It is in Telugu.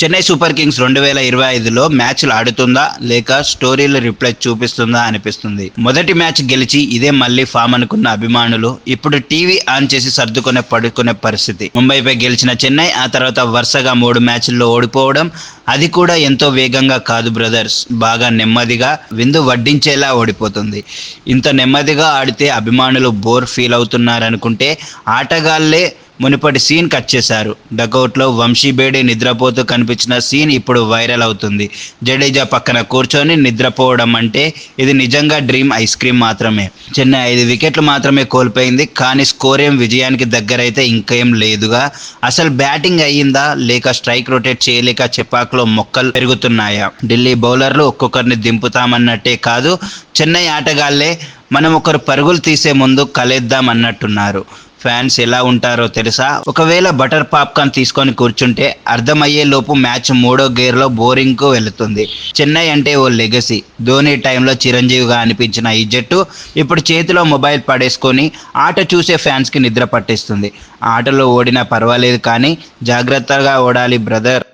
చెన్నై సూపర్ కింగ్స్ రెండు వేల ఇరవై ఐదులో మ్యాచ్లు ఆడుతుందా లేక స్టోరీలు రిప్లై చూపిస్తుందా అనిపిస్తుంది. మొదటి మ్యాచ్ గెలిచి ఇదే మళ్ళీ ఫామ్ అనుకున్న అభిమానులు ఇప్పుడు టీవీ ఆన్ చేసి సర్దుకునే పడుకునే పరిస్థితి. ముంబైపై గెలిచిన చెన్నై ఆ తర్వాత వరుసగా మూడు మ్యాచ్ల్లో ఓడిపోవడం అది కూడా ఎంతో వేగంగా కాదు బ్రదర్స్. బాగా నెమ్మదిగా విందు వడ్డించేలా ఓడిపోతుంది. ఇంత నెమ్మదిగా ఆడితే అభిమానులు బోర్ ఫీల్ అవుతున్నారనుకుంటే ఆటగాళ్ళే మునుపటి సీన్ కట్ చేశారు. డకౌట్లో వంశీ బేడి నిద్రపోతూ కనిపించిన సీన్ ఇప్పుడు వైరల్ అవుతుంది. జడేజా పక్కన కూర్చొని నిద్రపోవడం అంటే ఇది నిజంగా డ్రీమ్ ఐస్ క్రీమ్ మాత్రమే. చెన్నై ఐదు వికెట్లు మాత్రమే కోల్పోయింది. కానీ స్కోర్ ఏం విజయానికి దగ్గరైతే ఇంకేం లేదుగా. అసలు బ్యాటింగ్ అయ్యిందా? లేక స్ట్రైక్ రొటేట్ చేయలేక చెపాకులో మొక్కలు పెరుగుతున్నాయా? ఢిల్లీ బౌలర్లు ఒక్కొక్కరిని దింపుతామన్నట్టే కాదు. చెన్నై ఆటగాళ్ళే మనం ఒకరు పరుగులు తీసే ముందు కలేద్దాం అన్నట్టున్నారు ఫ్యాన్స్ ఎలా ఉంటారో తెలుసా? ఒకవేళ బటర్ పాప్కార్న్ తీసుకొని కూర్చుంటే అర్థమయ్యే లోపు మ్యాచ్ మూడో గేర్లో బోరింగ్కు వెళుతుంది. చెన్నై అంటే ఓ లెగసీ. ధోని టైంలో చిరంజీవిగా అనిపించిన ఈ జట్టు ఇప్పుడు చేతిలో మొబైల్ పడేసుకొని ఆట చూసే ఫ్యాన్స్కి నిద్ర పట్టిస్తుంది. ఆటలో ఓడినా పర్వాలేదు కానీ జాగ్రత్తగా ఓడాలి బ్రదర్.